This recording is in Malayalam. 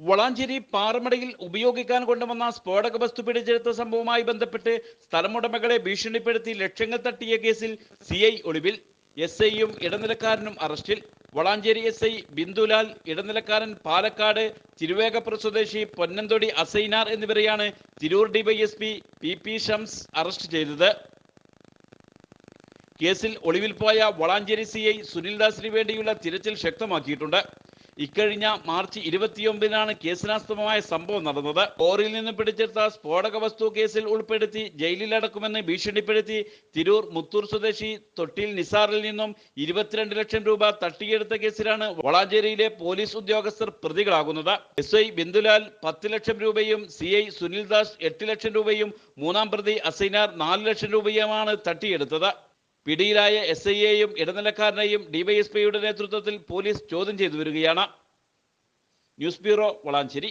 വളാഞ്ചേരി പാറമടയിൽ ഉപയോഗിക്കാൻ കൊണ്ടുവന്ന സ്ഫോടക വസ്തു പിടിച്ചെടുത്ത സംഭവവുമായി ബന്ധപ്പെട്ട് സ്ഥലമുടമകളെ ഭീഷണിപ്പെടുത്തി ലക്ഷ്യങ്ങൾ തട്ടിയ കേസിൽ സി ഐ ഒളിവിൽ എസ് ഐയും ഇടനിലക്കാരനും അറസ്റ്റിൽ. വളാഞ്ചേരി എസ് ഐ ബിന്ദുലാൽ ഇടനിലക്കാരൻ പാലക്കാട് തിരുവേഗപ്പുറ സ്വദേശി പൊന്നന്തൊടി അസൈനാർ എന്നിവരെയാണ് Tirur DYSP P P Shams arrest ചെയ്തത്. കേസിൽ ഒളിവിൽ പോയ വളാഞ്ചേരി സി ഐ സുനിൽദാസിന് വേണ്ടിയുള്ള തിരച്ചിൽ ശക്തമാക്കിയിട്ടുണ്ട്. ഇക്കഴിഞ്ഞ മാർച്ച് ഇരുപത്തിയൊമ്പതിനാണ് കേസിനാസ്പദമായ സംഭവം നടന്നത്. ഓറിൽ നിന്ന് പിടിച്ചെടുത്ത സ്ഫോടക വസ്തു കേസിൽ ഉൾപ്പെടുത്തി ജയിലിലടക്കുമെന്ന് ഭീഷണിപ്പെടുത്തി തിരൂർ മുത്തൂർ സ്വദേശി തൊട്ടിൽ നിസാറിൽ നിന്നും ഇരുപത്തിരണ്ട് ലക്ഷം രൂപ തട്ടിയെടുത്ത കേസിലാണ് വളാഞ്ചേരിയിലെ പോലീസ് ഉദ്യോഗസ്ഥർ പ്രതികളാകുന്നത്. എസ് ഐ ബിന്ദുലാൽ പത്ത് ലക്ഷം രൂപയും സി ഐ സുനിൽദാസ് എട്ട് ലക്ഷം രൂപയും മൂന്നാം പ്രതി അസൈനാർ നാല് ലക്ഷം രൂപയുമാണ് തട്ടിയെടുത്തത്. പിടിയിലായ എസ് ഐ എയും ഇടനിലക്കാരനെയും ഡിവൈഎസ്പിയുടെ നേതൃത്വത്തിൽ പോലീസ് ചോദ്യം ചെയ്തു വരികയാണ്. News bureau Valanchery.